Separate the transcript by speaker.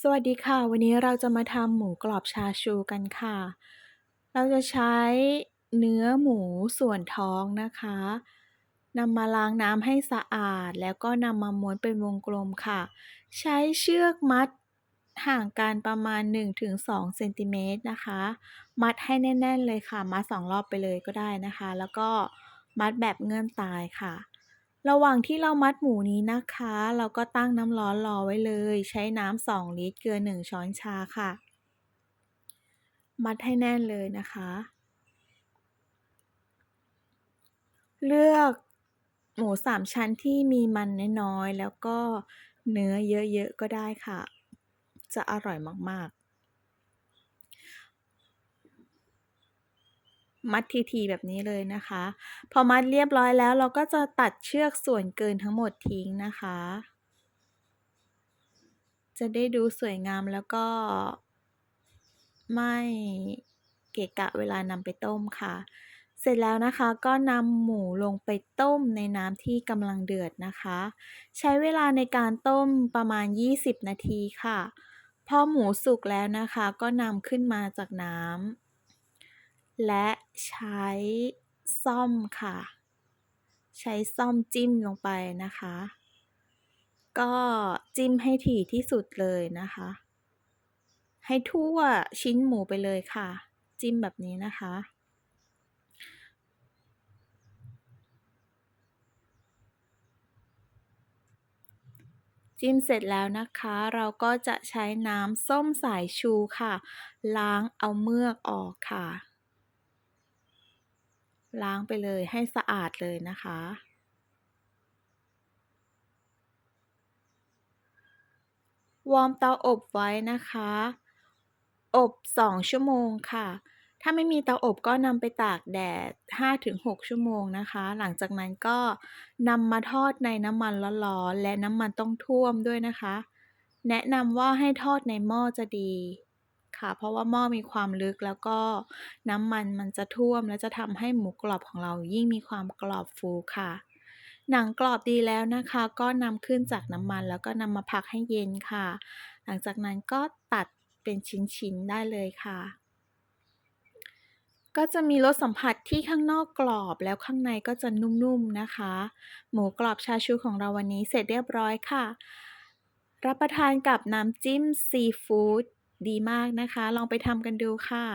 Speaker 1: สวัสดีค่ะ วันนี้เราจะมาทำหมูกรอบชาชูกันค่ะ เราจะใช้เนื้อหมูส่วนท้องนะคะนำมาล้างน้ำให้สะอาด แล้วก็นำมาม้วนเป็นวงกลมค่ะ ใช้เชือกมัดห่างกันประมาณ 1-2เซนติเมตรนะคะ มัดให้แน่น ๆ เลยค่ะ มัด2รอบไปเลยก็ได้นะคะ แล้วก็มัดแบบเงื่อนตายค่ะ ระหว่างที่เรามัดหมูนี้นะคะ เราก็ตั้งน้ำร้อนรอไว้เลย ใช้น้ำ2ลิตรเกลือ1ช้อนชาค่ะ มัดให้แน่นเลยนะคะ เลือกหมูสามชั้นที่มีมันน้อยๆแล้วก็เนื้อเยอะๆก็ได้ค่ะ จะอร่อยมากๆ มัดทีๆแบบนี้เลยนะคะ พอมัดเรียบร้อยแล้วเราก็จะตัดเชือกส่วนเกินทั้งหมดทิ้งนะคะ จะได้ดูสวยงามแล้วก็ ไม่เกะกะเวลานำไปต้มค่ะ เสร็จแล้วนะคะก็นำหมูลงไปต้มในน้ำที่กำลังเดือดนะคะ ใช้เวลาในการต้มประมาณ 20 นาทีค่ะ พอหมูสุกแล้วนะคะ ก็นำขึ้นมาจากน้ำ และใช้ซ่อมค่ะ ใช้ซ่อมจิ้มลงไปนะคะ ก็จิ้มให้ถี่ที่สุดเลยนะคะ ให้ทั่วชิ้นหมูไปเลยค่ะ จิ้มแบบนี้นะคะจิ้มเสร็จแล้วนะคะ เราก็จะใช้น้ำส้มสายชูค่ะ ล้างเอาเมือกออกค่ะ ล้างไปเลยให้สะอาดเลยนะคะ วอร์มเตาอบไว้นะคะ อบ 2 ชั่วโมงค่ะ ถ้าไม่มีเตาอบก็นำไปตากแดด 5-6 ชั่วโมงนะคะ หลังจากนั้นก็นำมาทอดในน้ำมันร้อนๆและน้ำมันต้องท่วมด้วยนะคะ แนะนำว่าให้ทอดในหม้อจะดี ค่ะ เพราะว่าหม้อมีความลึก แล้วก็น้ำมันมันจะท่วม และจะทำให้หมูกรอบของเรายิ่งมีความกรอบฟูค่ะ หนังกรอบดีแล้วนะคะ ก็นำขึ้นจากน้ำมันแล้วก็นำมาพักให้เย็นค่ะ หลังจากนั้นก็ตัดเป็นชิ้นๆได้เลยค่ะก็จะมีรสสัมผัสที่ข้างนอกกรอบแล้วข้างในก็จะนุ่มๆนะคะ หมูกรอบชาชูของเราวันนี้เสร็จเรียบร้อยค่ะ รับประทานกับน้ำจิ้มซีฟู้ด ดีมากนะคะ ลองไปทำกันดูค่ะ